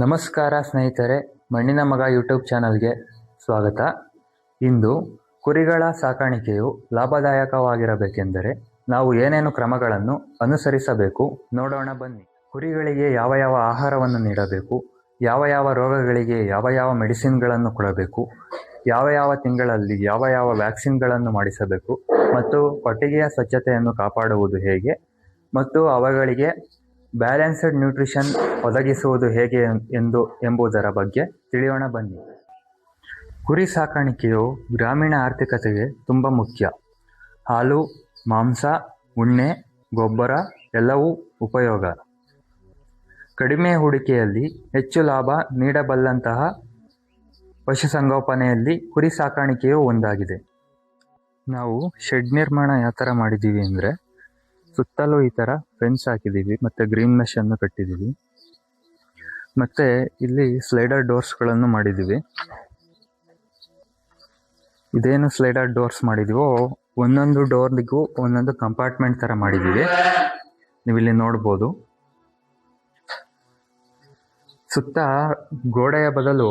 ನಮಸ್ಕಾರ ಸ್ನೇಹಿತರೆ, ಮಣ್ಣಿನ ಮಗ ಯೂಟ್ಯೂಬ್ ಚಾನಲ್ಗೆ ಸ್ವಾಗತ. ಇಂದು ಕುರಿಗಳ ಸಾಕಾಣಿಕೆಯು ಲಾಭದಾಯಕವಾಗಿರಬೇಕೆಂದರೆ ನಾವು ಏನೇನು ಕ್ರಮಗಳನ್ನು ಅನುಸರಿಸಬೇಕು ನೋಡೋಣ ಬನ್ನಿ. ಕುರಿಗಳಿಗೆ ಯಾವ ಯಾವ ಆಹಾರವನ್ನು ನೀಡಬೇಕು, ಯಾವ ಯಾವ ರೋಗಗಳಿಗೆ, ಯಾವ ಯಾವ ಮೆಡಿಸಿನ್ಗಳನ್ನು ಕೊಡಬೇಕು, ಯಾವ ಯಾವ ತಿಂಗಳಲ್ಲಿ ಯಾವ ಯಾವ ವ್ಯಾಕ್ಸಿನ್ಗಳನ್ನು ಮಾಡಿಸಬೇಕು, ಮತ್ತು ಕೊಟ್ಟಿಗೆಯ ಸ್ವಚ್ಛತೆಯನ್ನು ಕಾಪಾಡುವುದು ಹೇಗೆ, ಮತ್ತು ಅವುಗಳಿಗೆ ಬ್ಯಾಲೆನ್ಸ್ಡ್ ನ್ಯೂಟ್ರಿಷನ್ ಒದಗಿಸುವುದು ಹೇಗೆ ಎಂದು ಎಂಬುದರ ಬಗ್ಗೆ ತಿಳಿಯೋಣ ಬನ್ನಿ. ಕುರಿ ಸಾಕಾಣಿಕೆಯು ಗ್ರಾಮೀಣ ಆರ್ಥಿಕತೆಗೆ ತುಂಬ ಮುಖ್ಯ. ಹಾಲು, ಮಾಂಸ, ಉಣ್ಣೆ, ಗೊಬ್ಬರ ಎಲ್ಲವೂ ಉಪಯೋಗ. ಕಡಿಮೆ ಹೂಡಿಕೆಯಲ್ಲಿ ಹೆಚ್ಚು ಲಾಭ ನೀಡಬಲ್ಲಂತಹ ಪಶುಸಂಗೋಪನೆಯಲ್ಲಿ ಕುರಿ ಸಾಕಾಣಿಕೆಯು ಒಂದಾಗಿದೆ. ನಾವು ಶೆಡ್ ನಿರ್ಮಾಣ ಯಾವ ಥರ ಮಾಡಿದ್ದೀವಿ ಅಂದರೆ ಸುತ್ತಲೂ ಈ ಥರ ಫೆನ್ಸ್ ಹಾಕಿದ್ದೀವಿ ಮತ್ತು ಗ್ರೀನ್ ಮೆಶ್ ಅನ್ನು ಕಟ್ಟಿದ್ದೀವಿ ಮತ್ತೆ ಇಲ್ಲಿ ಸ್ಲೈಡರ್ ಡೋರ್ಸ್ಗಳನ್ನು ಮಾಡಿದ್ದೀವಿ ಇದೇನು ಸ್ಲೈಡರ್ ಡೋರ್ಸ್ ಮಾಡಿದೀವೋ, ಒಂದೊಂದು ಡೋರ್ಗೂ ಒಂದೊಂದು ಕಂಪಾರ್ಟ್ಮೆಂಟ್ ಥರ ಮಾಡಿದ್ದೀವಿ ನೀವು ಇಲ್ಲಿ ನೋಡ್ಬೋದು. ಸುತ್ತ ಗೋಡೆಯ ಬದಲು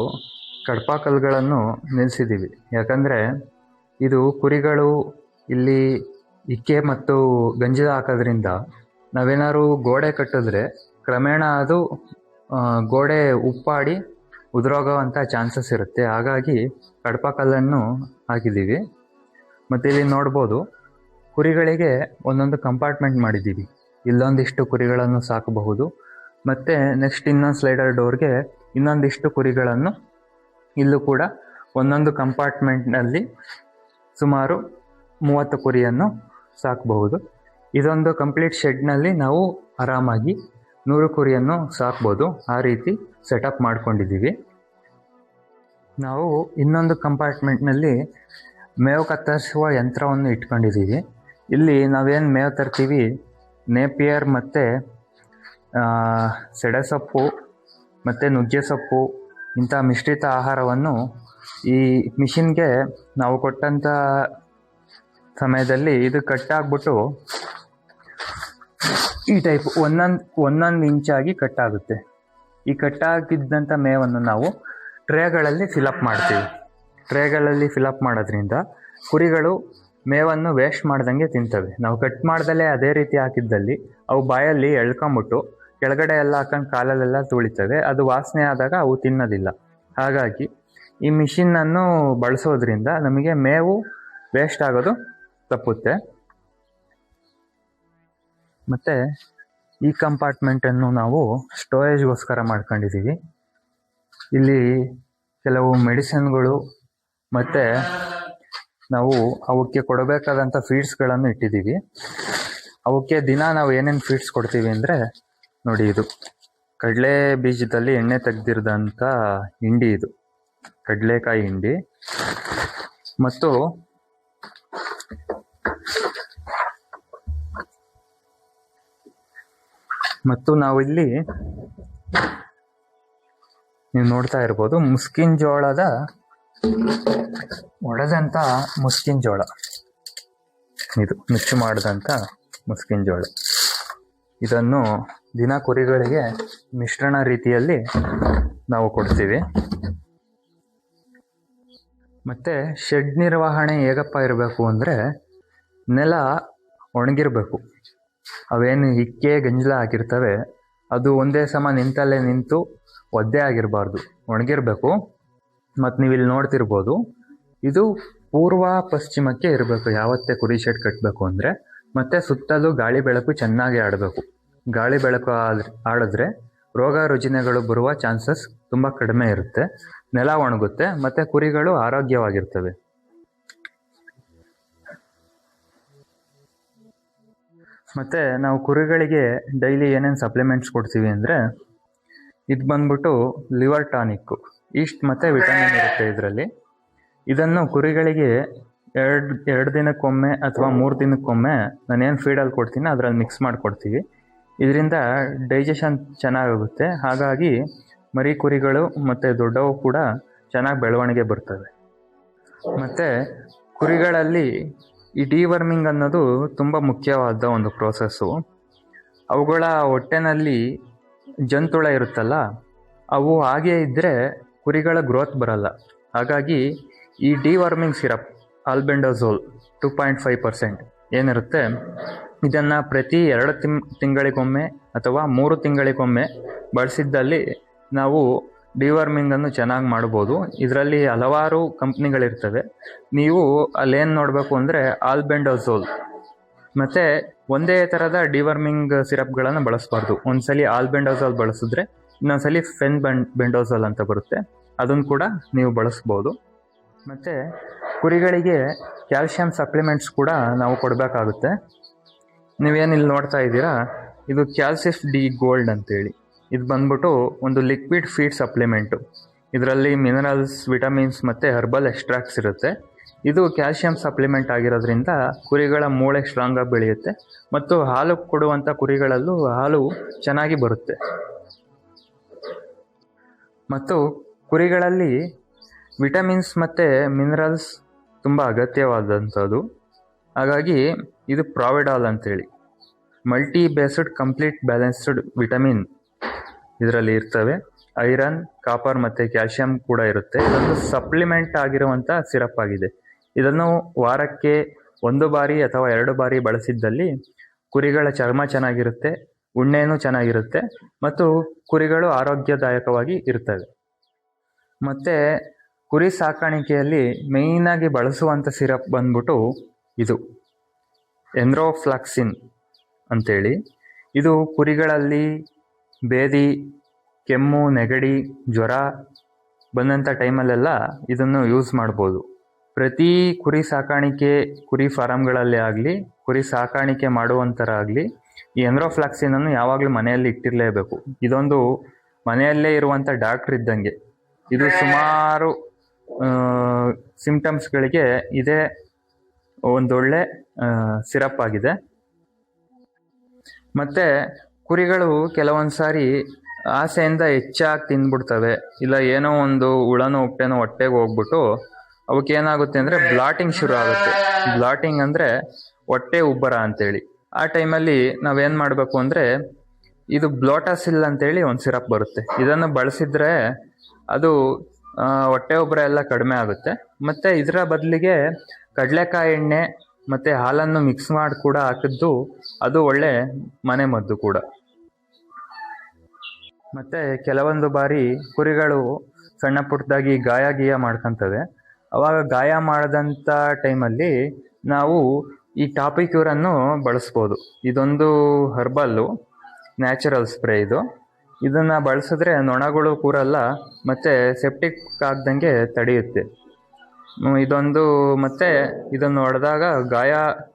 ಕಡ್ಪಾಕಲ್ಗಳನ್ನು ನಿಲ್ಲಿಸಿದ್ದೀವಿ ಯಾಕಂದರೆ ಇದು ಕುರಿಗಳು ಇಲ್ಲಿ ಇಕ್ಕೆ ಮತ್ತು ಗಂಜಿದ ಹಾಕೋದ್ರಿಂದ ನಾವೇನಾದ್ರು ಗೋಡೆ ಕಟ್ಟಿದ್ರೆ ಕ್ರಮೇಣ ಅದು ಗೋಡೆ ಉಪ್ಪಾಡಿ ಉದುರೋಗುವಂಥ ಚಾನ್ಸಸ್ ಇರುತ್ತೆ. ಹಾಗಾಗಿ ಕಡಪಕಲ್ಲನ್ನು ಹಾಕಿದ್ದೀವಿ. ಮತ್ತು ಇಲ್ಲಿ ನೋಡ್ಬೋದು, ಕುರಿಗಳಿಗೆ ಒಂದೊಂದು ಕಂಪಾರ್ಟ್ಮೆಂಟ್ ಮಾಡಿದ್ದೀವಿ. ಇಲ್ಲೊಂದಿಷ್ಟು ಕುರಿಗಳನ್ನು ಸಾಕಬಹುದು. ಮತ್ತು ನೆಕ್ಸ್ಟ್ ಇನ್ನೊಂದು ಸ್ಲೈಡರ್ ಡೋರ್ಗೆ ಇನ್ನೊಂದಿಷ್ಟು ಕುರಿಗಳನ್ನು ಇಲ್ಲೂ ಕೂಡ ಒಂದೊಂದು ಕಂಪಾರ್ಟ್ಮೆಂಟ್ನಲ್ಲಿ ಸುಮಾರು ಮೂವತ್ತು ಕುರಿಯನ್ನು ಸಾಕಬಹುದು. ಇದೊಂದು ಕಂಪ್ಲೀಟ್ ಶೆಡ್ನಲ್ಲಿ ನಾವು ಆರಾಮಾಗಿ ನೂರು ಕುರಿಯನ್ನು ಸಾಕ್ಬೋದು. ಆ ರೀತಿ ಸೆಟಪ್ ಮಾಡ್ಕೊಂಡಿದ್ದೀವಿ. ನಾವು ಇನ್ನೊಂದು ಕಂಪಾರ್ಟ್ಮೆಂಟ್ನಲ್ಲಿ ಮೇವು ಕತ್ತರಿಸುವ ಯಂತ್ರವನ್ನು ಇಟ್ಕೊಂಡಿದ್ದೀವಿ. ಇಲ್ಲಿ ನಾವೇನು ಮೇವು ತರ್ತೀವಿ? ನೇಪಿಯರ್ ಮತ್ತು ಸೆಡೆಸೊಪ್ಪು ಮತ್ತು ನುಗ್ಗೆ ಸೊಪ್ಪು ಇಂಥ ಮಿಶ್ರಿತ ಆಹಾರವನ್ನು ಈ ಮಿಷಿನ್ಗೆ ನಾವು ಕೊಟ್ಟಂಥ ಸಮಯದಲ್ಲಿ ಇದು ಕಟ್ ಆಗ್ಬಿಟ್ಟು ಈ ಟೈಪ್ ಒಂದೊಂದು ಒಂದೊಂದು ಇಂಚಾಗಿ ಕಟ್ಟಾಗುತ್ತೆ ಈ ಕಟ್ಟಾಗಿದ್ದಂಥ ಮೇವನ್ನು ನಾವು ಟ್ರೇಗಳಲ್ಲಿ ಫಿಲಪ್ ಮಾಡ್ತೀವಿ. ಟ್ರೇಗಳಲ್ಲಿ ಫಿಲಪ್ ಮಾಡೋದ್ರಿಂದ ಕುರಿಗಳು ಮೇವನ್ನು ವೇಸ್ಟ್ ಮಾಡ್ದಂಗೆ ತಿಂತವೆ. ನಾವು ಕಟ್ ಮಾಡ್ದಲೇ ಅದೇ ರೀತಿ ಹಾಕಿದ್ದಲ್ಲಿ ಅವು ಬಾಯಲ್ಲಿ ಎಳ್ಕೊಂಬಿಟ್ಟು ಕೆಳಗಡೆ ಎಲ್ಲ ಹಾಕೊಂಡು ಕಾಲಲ್ಲೆಲ್ಲ ತುಳಿತವೆ. ಅದು ವಾಸನೆ ಆದಾಗ ಅವು ತಿನ್ನೋದಿಲ್ಲ. ಹಾಗಾಗಿ ಈ ಮಿಷಿನನ್ನು ಬಳಸೋದ್ರಿಂದ ನಮಗೆ ಮೇವು ವೇಸ್ಟ್ ಆಗೋದು ತಪ್ಪುತ್ತೆ. ಮತ್ತೆ ಈ ಕಂಪಾರ್ಟ್ಮೆಂಟನ್ನು ನಾವು ಸ್ಟೋರೇಜ್ಗೋಸ್ಕರ ಮಾಡ್ಕೊಂಡಿದ್ದೀವಿ. ಇಲ್ಲಿ ಕೆಲವು ಮೆಡಿಸಿನ್ಗಳು ಮತ್ತು ನಾವು ಅವಕ್ಕೆ ಕೊಡಬೇಕಾದಂಥ ಫೀಡ್ಸ್ಗಳನ್ನು ಇಟ್ಟಿದ್ದೀವಿ. ಅವಕ್ಕೆ ದಿನ ನಾವು ಏನೇನು ಫೀಡ್ಸ್ ಕೊಡ್ತೀವಿ ಅಂದರೆ ನೋಡಿ ಇದು. ಕಡಲೆ ಬೀಜದಲ್ಲಿ ಎಣ್ಣೆ ತೆಗೆದಿರದಂಥ ಹಿಂಡಿ ಇದು. ಕಡಲೆಕಾಯಿ ಹಿಂಡಿ. ಮತ್ತು ಮತ್ತು ನಾವಿಲ್ಲಿ ನೀವು ನೋಡ್ತಾ ಇರ್ಬೋದು ಮುಸ್ಕಿನ್ ಜೋಳದ ಒಡೆದಂಥ ಮುಸ್ಕಿನ್ ಜೋಳ. ಇದು ನುಚ್ಚು ಮಾಡಿದಂಥ ಮುಸ್ಕಿನ್ ಜೋಳ. ಇದನ್ನು ದಿನ ಕುರಿಗಳಿಗೆ ಮಿಶ್ರಣ ರೀತಿಯಲ್ಲಿ ನಾವು ಕೊಡ್ತೀವಿ. ಮತ್ತು ಶೆಡ್ ನಿರ್ವಹಣೆ ಹೇಗಪ್ಪ ಇರಬೇಕು ಅಂದರೆ ನೆಲ ಒಣಗಿರಬೇಕು. ಅವೇನು ಇಕ್ಕೆ ಗಂಜಲ ಹಾಕಿರ್ತವೆ, ಅದು ಒಂದೇ ಸಮ ನಿಂತಲ್ಲೇ ನಿಂತು ಒದ್ದೆ ಆಗಿರಬಾರ್ದು, ಒಣಗಿರಬೇಕು. ಮತ್ತು ನೀವು ಇಲ್ಲಿ ನೋಡ್ತಿರ್ಬೋದು, ಇದು ಪೂರ್ವ ಪಶ್ಚಿಮಕ್ಕೆ ಇರಬೇಕು, ಯಾವತ್ತೇ ಕುರಿ ಶೆಡ್ ಕಟ್ಟಬೇಕು ಅಂದರೆ. ಮತ್ತು ಸುತ್ತಲೂ ಗಾಳಿ ಬೆಳಕು ಚೆನ್ನಾಗಿ ಆಡಬೇಕು. ಗಾಳಿ ಬೆಳಕು ಆದ್ರೆ ಆಡಿದ್ರೆ ರೋಗ ರುಜಿನಗಳು ಬರುವ ಚಾನ್ಸಸ್ ತುಂಬ ಕಡಿಮೆ ಇರುತ್ತೆ. ನೆಲ ಒಣಗುತ್ತೆ, ಮತ್ತು ಕುರಿಗಳು ಆರೋಗ್ಯವಾಗಿರ್ತವೆ. ಮತ್ತು ನಾವು ಕುರಿಗಳಿಗೆ ಡೈಲಿ ಏನೇನು ಸಪ್ಲಿಮೆಂಟ್ಸ್ ಕೊಡ್ತೀವಿ ಅಂದರೆ ಇದು ಬಂದ್ಬಿಟ್ಟು ಲಿವರ್ ಟಾನಿಕ್ಕು ಈಸ್ಟ್ ಮತ್ತು ವಿಟಮಿನ್ ಇರುತ್ತೆ ಇದರಲ್ಲಿ. ಇದನ್ನು ಕುರಿಗಳಿಗೆ ಎರಡು ಎರಡು ದಿನಕ್ಕೊಮ್ಮೆ ಅಥವಾ ಮೂರು ದಿನಕ್ಕೊಮ್ಮೆ ನಾನೇನು ಫೀಡಲ್ಲಿ ಕೊಡ್ತೀನಿ ಅದರಲ್ಲಿ ಮಿಕ್ಸ್ ಮಾಡಿಕೊಡ್ತೀವಿ. ಇದರಿಂದ ಡೈಜೆಷನ್ ಚೆನ್ನಾಗಾಗುತ್ತೆ. ಹಾಗಾಗಿ ಮರಿ ಕುರಿಗಳು ಮತ್ತು ದೊಡ್ಡವು ಕೂಡ ಚೆನ್ನಾಗಿ ಬೆಳವಣಿಗೆ ಬರ್ತವೆ. ಮತ್ತು ಕುರಿಗಳಲ್ಲಿ ಈ ಡಿವರ್ಮಿಂಗ್ ಅನ್ನೋದು ತುಂಬ ಮುಖ್ಯವಾದ ಒಂದು ಪ್ರೋಸೆಸ್ಸು ಅವುಗಳ ಹೊಟ್ಟೆನಲ್ಲಿ ಜಂತುಳ ಇರುತ್ತಲ್ಲ, ಅವು ಹಾಗೆ ಇದ್ದರೆ ಕುರಿಗಳ ಗ್ರೋತ್ ಬರಲ್ಲ. ಹಾಗಾಗಿ ಈ deworming syrup albendazole two point five percent ಏನಿರುತ್ತೆ? ಇದನ್ನು ಪ್ರತಿ ಎರಡು ತಿಂ, ತಿಂಗಳಿಗೊಮ್ಮೆ ಅಥವಾ ಮೂರು ತಿಂಗಳಿಗೊಮ್ಮೆ ಬಳಸಿದ್ದಲ್ಲಿ ನಾವು ಡಿವರ್ಮಿಂಗನ್ನು ಚೆನ್ನಾಗಿ ಮಾಡ್ಬೋದು. ಇದರಲ್ಲಿ ಹಲವಾರು ಕಂಪ್ನಿಗಳಿರ್ತವೆ. ನೀವು ಅಲ್ಲೇನು ನೋಡಬೇಕು ಅಂದರೆ ಆಲ್ಬೆಂಡೋಝೋಲ್ ಮತ್ತು ಒಂದೇ ಥರದ ಡಿವರ್ಮಿಂಗ್ ಸಿರಪ್ಗಳನ್ನು ಬಳಸಬಾರ್ದು. ಒಂದ್ಸಲಿ ಆಲ್ಬೆಂಡೋಝೋಲ್ ಬಳಸಿದ್ರೆ, ಇನ್ನೊಂದ್ಸಲಿ ಫೆನ್ ಬೆಂಡ್ ಬೆಂಡೋಝೋಲ್ ಅಂತ ಬರುತ್ತೆ. ಅದನ್ನು ಕೂಡ ನೀವು ಬಳಸ್ಬೋದು. ಮತ್ತು ಕುರಿಗಳಿಗೆ ಕ್ಯಾಲ್ಶಿಯಂ ಸಪ್ಲಿಮೆಂಟ್ಸ್ ಕೂಡ ನಾವು ಕೊಡಬೇಕಾಗುತ್ತೆ. ನೀವೇನು ಇಲ್ಲಿ ನೋಡ್ತಾ ಇದ್ದೀರಾ, ಇದು ಕ್ಯಾಲ್ಸಿಫ್ ಡಿ ಗೋಲ್ಡ್ ಅಂತೇಳಿ. ಇದು ಬಂದ್ಬಿಟ್ಟು ಒಂದು ಲಿಕ್ವಿಡ್ ಫೀಡ್ ಸಪ್ಲಿಮೆಂಟು ಇದರಲ್ಲಿ ಮಿನರಲ್ಸ್ ವಿಟಮಿನ್ಸ್ ಮತ್ತು ಹರ್ಬಲ್ ಎಕ್ಸ್ಟ್ರಾಕ್ಟ್ಸ್ ಇರುತ್ತೆ. ಇದು ಕ್ಯಾಲ್ಶಿಯಂ ಸಪ್ಲಿಮೆಂಟ್ ಆಗಿರೋದ್ರಿಂದ ಕುರಿಗಳ ಮೂಳೆ ಸ್ಟ್ರಾಂಗಾಗಿ ಬೆಳೆಯುತ್ತೆ ಮತ್ತು ಹಾಲು ಕೊಡುವಂಥ ಕುರಿಗಳಲ್ಲೂ ಹಾಲು ಚೆನ್ನಾಗಿ ಬರುತ್ತೆ. ಮತ್ತು ಕುರಿಗಳಲ್ಲಿ ವಿಟಮಿನ್ಸ್ ಮತ್ತು ಮಿನರಲ್ಸ್ ತುಂಬ ಅಗತ್ಯವಾದಂಥದ್ದು. ಹಾಗಾಗಿ ಇದು ಪ್ರಾವಿಡಾಲ್ ಅಂತೇಳಿ. Multi based complete balanced vitamin ಇದರಲ್ಲಿ ಇರ್ತವೆ. ಐರನ್, ಕಾಪರ್ ಮತ್ತು ಕ್ಯಾಲ್ಶಿಯಂ ಕೂಡ ಇರುತ್ತೆ. ಇದೊಂದು ಸಪ್ಲಿಮೆಂಟ್ ಆಗಿರುವಂಥ ಸಿರಪ್ ಆಗಿದೆ ಇದನ್ನು ವಾರಕ್ಕೆ ಒಂದು ಬಾರಿ ಅಥವಾ ಎರಡು ಬಾರಿ ಬಳಸಿದ್ದಲ್ಲಿ ಕುರಿಗಳ ಚರ್ಮ ಚೆನ್ನಾಗಿರುತ್ತೆ, ಉಣ್ಣೆನೂ ಚೆನ್ನಾಗಿರುತ್ತೆ ಮತ್ತು ಕುರಿಗಳು ಆರೋಗ್ಯದಾಯಕವಾಗಿ ಇರ್ತವೆ. ಮತ್ತು ಕುರಿ ಸಾಕಾಣಿಕೆಯಲ್ಲಿ ಮೇಯ್ನಾಗಿ ಬಳಸುವಂಥ ಸಿರಪ್ ಬಂದ್ಬಿಟ್ಟು ಇದು, ಎಂದ್ರೋಫ್ಲಾಕ್ಸಿನ್ ಅಂತೇಳಿ. ಇದು ಕುರಿಗಳಲ್ಲಿ ಬೇದಿ, ಕೆಮ್ಮು, ನೆಗಡಿ, ಜ್ವರ ಬಂದಂಥ ಟೈಮಲ್ಲೆಲ್ಲ ಇದನ್ನು ಯೂಸ್ ಮಾಡ್ಬೋದು. ಪ್ರತಿ ಕುರಿ ಸಾಕಾಣಿಕೆ ಕುರಿ ಫಾರಮ್ಗಳಲ್ಲಿ ಆಗಲಿ, ಕುರಿ ಸಾಕಾಣಿಕೆ ಮಾಡುವಂಥರ ಆಗಲಿ, ಈ ಎಂದ್ರೋಫ್ಲಾಕ್ಸಿನನ್ನು ಯಾವಾಗಲೂ ಮನೆಯಲ್ಲಿ ಇಟ್ಟಿರಲೇಬೇಕು. ಇದೊಂದು ಮನೆಯಲ್ಲೇ ಇರುವಂಥ ಡಾಕ್ಟ್ರ್ ಇದ್ದಂಗೆ. ಇದು ಸುಮಾರು ಸಿಂಪ್ಟಮ್ಸ್ಗಳಿಗೆ ಇದೇ ಒಂದೊಳ್ಳೆ ಸಿರಪ್ ಆಗಿದೆ. ಮತ್ತು ಕುರಿಗಳು ಕೆಲವೊಂದು ಸಾರಿ ಆಸೆಯಿಂದ ಹೆಚ್ಚಾಗಿ ತಿಂದ್ಬಿಡ್ತವೆ ಇಲ್ಲ ಏನೋ ಒಂದು ಹುಳನೋ ಉಪ್ಪೇನೋ ಹೊಟ್ಟೆಗೆ ಹೋಗ್ಬಿಟ್ಟು ಅವಕ್ಕೆ ಏನಾಗುತ್ತೆ ಅಂದರೆ ಬ್ಲಾಟಿಂಗ್ ಶುರು ಆಗುತ್ತೆ. ಬ್ಲಾಟಿಂಗ್ ಅಂದರೆ ಹೊಟ್ಟೆ ಉಬ್ಬರ ಅಂತೇಳಿ. ಆ ಟೈಮಲ್ಲಿ ನಾವೇನು ಮಾಡಬೇಕು ಅಂದರೆ ಇದು ಬ್ಲೋಟಾಸಿಲ್ ಅಂತೇಳಿ ಒಂದು ಸಿರಪ್ ಬರುತ್ತೆ. ಇದನ್ನು ಬಳಸಿದ್ರೆ ಅದು ಹೊಟ್ಟೆ ಉಬ್ಬರ ಎಲ್ಲ ಕಡಿಮೆ ಆಗುತ್ತೆ. ಮತ್ತು ಇದರ ಬದಲಿಗೆ ಕಡಲೆಕಾಯಿ ಎಣ್ಣೆ ಮತ್ತು ಹಾಲನ್ನು ಮಿಕ್ಸ್ ಮಾಡಿ ಕೂಡ ಹಾಕಿದ್ದು ಅದು ಒಳ್ಳೆ ಮನೆ ಮದ್ದು ಕೂಡ. ಮತ್ತು ಕೆಲವೊಂದು ಬಾರಿ ಕುರಿಗಳು ಸಣ್ಣ ಪುಟ್ಟದಾಗಿ ಗಾಯ ಗೀಯ ಮಾಡ್ಕೊತವೆ. ಅವಾಗ ಗಾಯ ಮಾಡಿದಂಥ ಟೈಮಲ್ಲಿ ನಾವು ಈ ಟಾಪಿಕ್ಯೂರನ್ನು ಬಳಸ್ಬೋದು. ಇದೊಂದು ಹರ್ಬಲ್ಲು, ನ್ಯಾಚುರಲ್ ಸ್ಪ್ರೇ ಇದು. ಇದನ್ನು ಬಳಸಿದ್ರೆ ನೊಣಗಳು ಕೂರಲ್ಲ, ಮತ್ತು ಸೆಪ್ಟಿಕ್ ಆಗ್ದಂಗೆ ತಡೆಯುತ್ತೆ. ಇದೊಂದು ಮತ್ತು ಇದನ್ನು ಹೊಡೆದಾಗ ಗಾಯ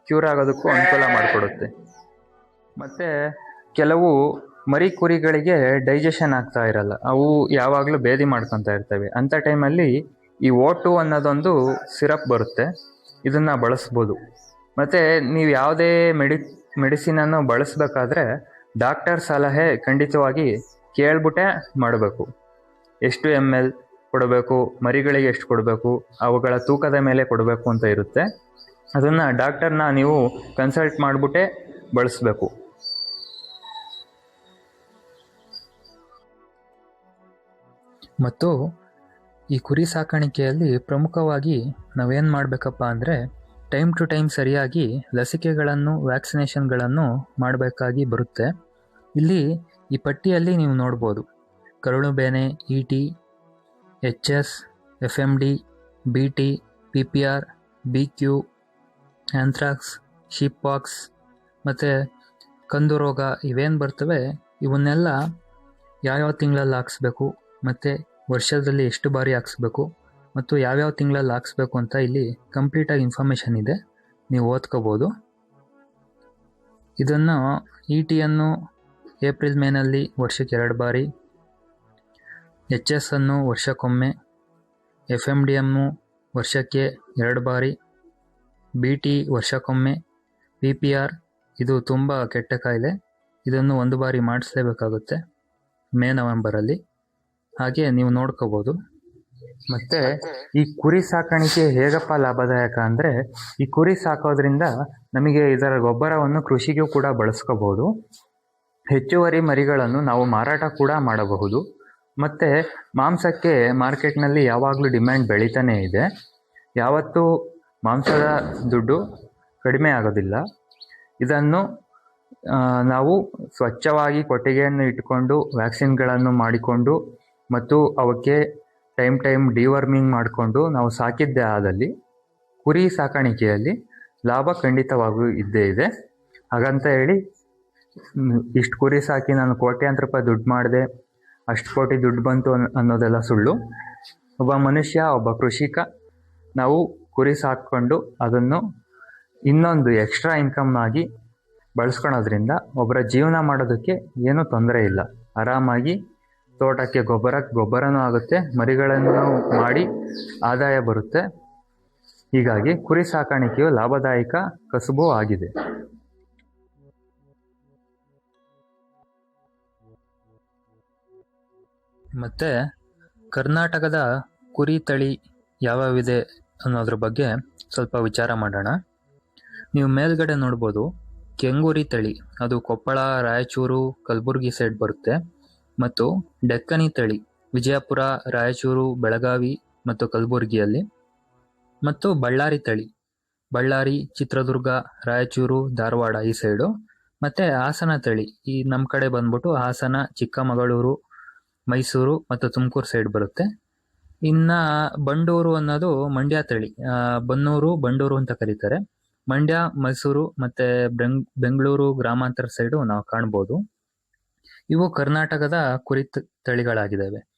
ಕ್ಯೂರ್ ಆಗೋದಕ್ಕೂ ಅನುಕೂಲ ಮಾಡಿಕೊಡುತ್ತೆ. ಮತ್ತು ಕೆಲವು ಮರಿ ಕುರಿಗಳಿಗೆ ಡೈಜೆಷನ್ ಆಗ್ತಾ ಇರಲ್ಲ. ಅವು ಯಾವಾಗಲೂ ಭೇದಿ ಮಾಡ್ಕೊತಾ ಇರ್ತವೆ. ಅಂಥ ಟೈಮಲ್ಲಿ ಈ ಓಟು ಅನ್ನೋದೊಂದು ಸಿರಪ್ ಬರುತ್ತೆ. ಇದನ್ನು ಬಳಸ್ಬೋದು. ಮತ್ತು ನೀವು ಯಾವುದೇ ಮೆಡಿ ಮೆಡಿಸಿನನ್ನು ಬಳಸಬೇಕಾದ್ರೆ ಡಾಕ್ಟರ್ ಸಲಹೆ ಖಂಡಿತವಾಗಿ ಕೇಳ್ಬಿಟ್ಟೆ ಮಾಡಬೇಕು. ಎಷ್ಟು ಎಂ ಎಲ್ ಕೊಡಬೇಕು, ಮರಿಗಳಿಗೆ ಎಷ್ಟು ಕೊಡಬೇಕು, ಅವುಗಳ ತೂಕದ ಮೇಲೆ ಕೊಡಬೇಕು ಅಂತ ಇರುತ್ತೆ. ಅದನ್ನು ಡಾಕ್ಟರ್ನ ನೀವು ಕನ್ಸಲ್ಟ್ ಮಾಡಿಬಿಟ್ಟೆ ಬಳಸಬೇಕು. ಮತ್ತು ಈ ಕುರಿ ಸಾಕಾಣಿಕೆಯಲ್ಲಿ ಪ್ರಮುಖವಾಗಿ ನಾವೇನು ಮಾಡಬೇಕಪ್ಪ ಅಂದರೆ ಟೈಮ್ ಟು ಟೈಮ್ ಸರಿಯಾಗಿ ಲಸಿಕೆಗಳನ್ನು, ವ್ಯಾಕ್ಸಿನೇಷನ್ಗಳನ್ನು ಮಾಡಬೇಕಾಗಿ ಬರುತ್ತೆ. ಇಲ್ಲಿ ಈ ಪಟ್ಟಿಯಲ್ಲಿ ನೀವು ನೋಡ್ಬೋದು. ಕರುಳು ಬೇನೆ, E T, H S, F M D, B T, P P R, B Q anthrax sheep pox ಮತ್ತು ಕಂದು ರೋಗ ಇವೇನು ಬರ್ತವೆ, ಇವನ್ನೆಲ್ಲ ಯಾವ್ಯಾವ ತಿಂಗಳಲ್ಲಿ ಹಾಕ್ಸ್ಬೇಕು ಮತ್ತು ವರ್ಷದಲ್ಲಿ ಎಷ್ಟು ಬಾರಿ ಹಾಕ್ಸ್ಬೇಕು ಮತ್ತು ಯಾವ್ಯಾವ ತಿಂಗಳಲ್ಲಿ ಹಾಕ್ಸ್ಬೇಕು ಅಂತ ಇಲ್ಲಿ ಕಂಪ್ಲೀಟಾಗಿ ಇನ್ಫಾರ್ಮೇಷನ್ ಇದೆ. ನೀವು ಓದ್ಕೋಬೋದು. ಇದನ್ನು ಇ ಟಿಯನ್ನು ಏಪ್ರಿಲ್ ಮೇನಲ್ಲಿ ವರ್ಷಕ್ಕೆ ಎರಡು ಬಾರಿ ಎಚ್ ಎಸ್ ಅನ್ನು ವರ್ಷಕ್ಕೊಮ್ಮೆ ಎಫ್ ಎಂ ಡಿ ಎಮ್ಮು ವರ್ಷಕ್ಕೆ ಎರಡು ಬಾರಿ ಬಿ ಟಿ ವರ್ಷಕ್ಕೊಮ್ಮೆ ಪಿ ಪಿ ಆರ್ ಇದು ತುಂಬ ಕೆಟ್ಟ ಕಾಯಿಲೆ. ಇದನ್ನು ಒಂದು ಬಾರಿ ಮಾಡಿಸ್ಲೇಬೇಕಾಗುತ್ತೆ ಮೇ ನವೆಂಬರಲ್ಲಿ ಹಾಗೆ ನೀವು ನೋಡ್ಕೋಬೋದು. ಮತ್ತು ಈ ಕುರಿ ಸಾಕಾಣಿಕೆ ಹೇಗಪ್ಪ ಲಾಭದಾಯಕ ಅಂದರೆ ಈ ಕುರಿ ಸಾಕೋದ್ರಿಂದ ನಮಗೆ ಇದರ ಗೊಬ್ಬರವನ್ನು ಕೃಷಿಗೂ ಕೂಡ ಬಳಸ್ಕೋಬೋದು. ಹೆಚ್ಚುವರಿ ಮರಿಗಳನ್ನು ನಾವು ಮಾರಾಟ ಕೂಡ ಮಾಡಬಹುದು. ಮತ್ತು ಮಾಂಸಕ್ಕೆ ಮಾರ್ಕೆಟ್ನಲ್ಲಿ ಯಾವಾಗಲೂ ಡಿಮ್ಯಾಂಡ್ ಬೆಳೀತಾನೇ ಇದೆ. ಯಾವತ್ತೂ ಮಾಂಸದ ದುಡ್ಡು ಕಡಿಮೆ ಆಗೋದಿಲ್ಲ. ಇದನ್ನು ನಾವು ಸ್ವಚ್ಛವಾಗಿ ಕೊಟ್ಟಿಗೆಯನ್ನು ಇಟ್ಟುಕೊಂಡು ವ್ಯಾಕ್ಸಿನ್ಗಳನ್ನು ಮಾಡಿಕೊಂಡು ಮತ್ತು ಅವಕ್ಕೆ ಟೈಮ್ ಟೈಮ್ ಡಿವರ್ಮಿಂಗ್ ಮಾಡಿಕೊಂಡು ನಾವು ಸಾಕಿದ್ದೇ ಆದಲ್ಲಿ ಕುರಿ ಸಾಕಾಣಿಕೆಯಲ್ಲಿ ಲಾಭ ಖಂಡಿತವಾಗೂ ಇದ್ದೇ ಇದೆ. ಹಾಗಂತ ಹೇಳಿ ಇಷ್ಟು ಕುರಿ ಸಾಕಿ ನಾನು ಕೋಟ್ಯಾಂತರ ರೂಪಾಯಿ ದುಡ್ಡು ಮಾಡಿದೆ, ಅಷ್ಟು ಕೋಟಿ ದುಡ್ಡು ಬಂತು ಅನ್- ಅನ್ನೋದೆಲ್ಲ ಸುಳ್ಳು. ಒಬ್ಬ ಮನುಷ್ಯ, ಒಬ್ಬ ಕೃಷಿಕ, ನಾವು ಕುರಿ ಸಾಕ್ಕೊಂಡು ಅದನ್ನು ಇನ್ನೊಂದು ಎಕ್ಸ್ಟ್ರಾ ಇನ್ಕಮ್ ಆಗಿ ಬಳಸ್ಕೊಳೋದ್ರಿಂದ ಒಬ್ಬರ ಜೀವನ ಮಾಡೋದಕ್ಕೆ ಏನೂ ತೊಂದರೆ ಇಲ್ಲ. ಆರಾಮಾಗಿ ತೋಟಕ್ಕೆ ಗೊಬ್ಬರಕ್ಕೆ ಗೊಬ್ಬರನೂ ಆಗುತ್ತೆ, ಮರಿಗಳನ್ನು ಮಾಡಿ ಆದಾಯ ಬರುತ್ತೆ. ಹೀಗಾಗಿ ಕುರಿ ಸಾಕಾಣಿಕೆಯು ಲಾಭದಾಯಕ ಕಸುಬು ಆಗಿದೆ. ಮತ್ತು ಕರ್ನಾಟಕದ ಕುರಿ ತಳಿ ಯಾವ್ಯಾವಿದೆ ಅನ್ನೋದ್ರ ಬಗ್ಗೆ ಸ್ವಲ್ಪ ವಿಚಾರ ಮಾಡೋಣ. ನೀವು ಮೇಲ್ಗಡೆ ನೋಡ್ಬೋದು, ಕೆಂಗೂರಿ ತಳಿ, ಅದು ಕೊಪ್ಪಳ, ರಾಯಚೂರು, ಕಲಬುರಗಿ ಸೈಡ್ ಬರುತ್ತೆ. ಮತ್ತು ಡೆಕ್ಕನಿ ತಳಿ, ವಿಜಯಪುರ, ರಾಯಚೂರು, ಬೆಳಗಾವಿ ಮತ್ತು ಕಲಬುರಗಿಯಲ್ಲಿ. ಮತ್ತು ಬಳ್ಳಾರಿ ತಳಿ, ಬಳ್ಳಾರಿ, ಚಿತ್ರದುರ್ಗ, ರಾಯಚೂರು, ಧಾರವಾಡ ಈ ಸೈಡು. ಮತ್ತು ಹಾಸನ ತಳಿ, ಈ ನಮ್ಮ ಕಡೆ ಬಂದ್ಬಿಟ್ಟು ಹಾಸನ, ಚಿಕ್ಕಮಗಳೂರು, ಮೈಸೂರು ಮತ್ತು ತುಮಕೂರು ಸೈಡ್ ಬರುತ್ತೆ. ಇನ್ನು ಬಂಡೂರು ಅನ್ನೋದು ಮಂಡ್ಯ ತಳಿ ಬನ್ನೂರು, ಬಂಡೂರು ಅಂತ ಕರೀತಾರೆ. ಮಂಡ್ಯ, ಮೈಸೂರು ಮತ್ತು ಬೆಂಗ್, ಬೆಂಗಳೂರು ಗ್ರಾಮಾಂತರ ಸೈಡು ನಾವು ಕಾಣ್ಬೋದು. ಇವು ಕರ್ನಾಟಕದ ಕುರಿ ತ- ತಳಿಗಳಾಗಿದ್ದಾವೆ.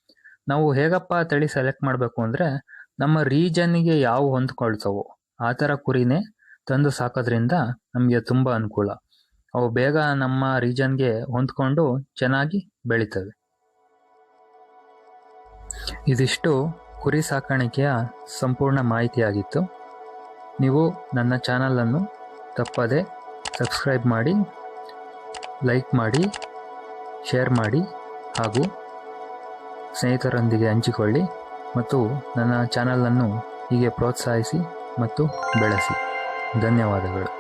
ನಾವು ಹೇಗಪ್ಪ ತಳಿ ಸೆಲೆಕ್ಟ್ ಮಾಡಬೇಕು ಅಂದರೆ ನಮ್ಮ ರೀಜನ್ಗೆ ಯಾವ ಹೊಂದ್ಕೊಳ್ತಾವೋ ಆ ಥರ ಕುರಿನೇ ತಂದು ಸಾಕೋದ್ರಿಂದ ನಮಗೆ ತುಂಬ ಅನುಕೂಲ. ಅವು ಬೇಗ ನಮ್ಮ ರೀಜನ್ಗೆ ಹೊಂದ್ಕೊಂಡು ಚೆನ್ನಾಗಿ ಬೆಳೀತವೆ. ಇದಿಷ್ಟು ಕುರಿ ಸಾಕಾಣಿಕೆಯ ಸಂಪೂರ್ಣ ಮಾಹಿತಿಯಾಗಿತ್ತು. ನೀವು ನನ್ನ ಚಾನಲನ್ನು ತಪ್ಪದೆ ಸಬ್ಸ್ಕ್ರೈಬ್ ಮಾಡಿ ಲೈಕ್ ಮಾಡಿ ಶೇರ್ ಮಾಡಿ ಹಾಗೂ ಸ್ನೇಹಿತರೊಂದಿಗೆ ಹಂಚಿಕೊಳ್ಳಿ ಮತ್ತು ನನ್ನ ಚಾನಲನ್ನು ಹೀಗೆ ಪ್ರೋತ್ಸಾಹಿಸಿ ಮತ್ತು ಬೆಳೆಸಿ. ಧನ್ಯವಾದಗಳು.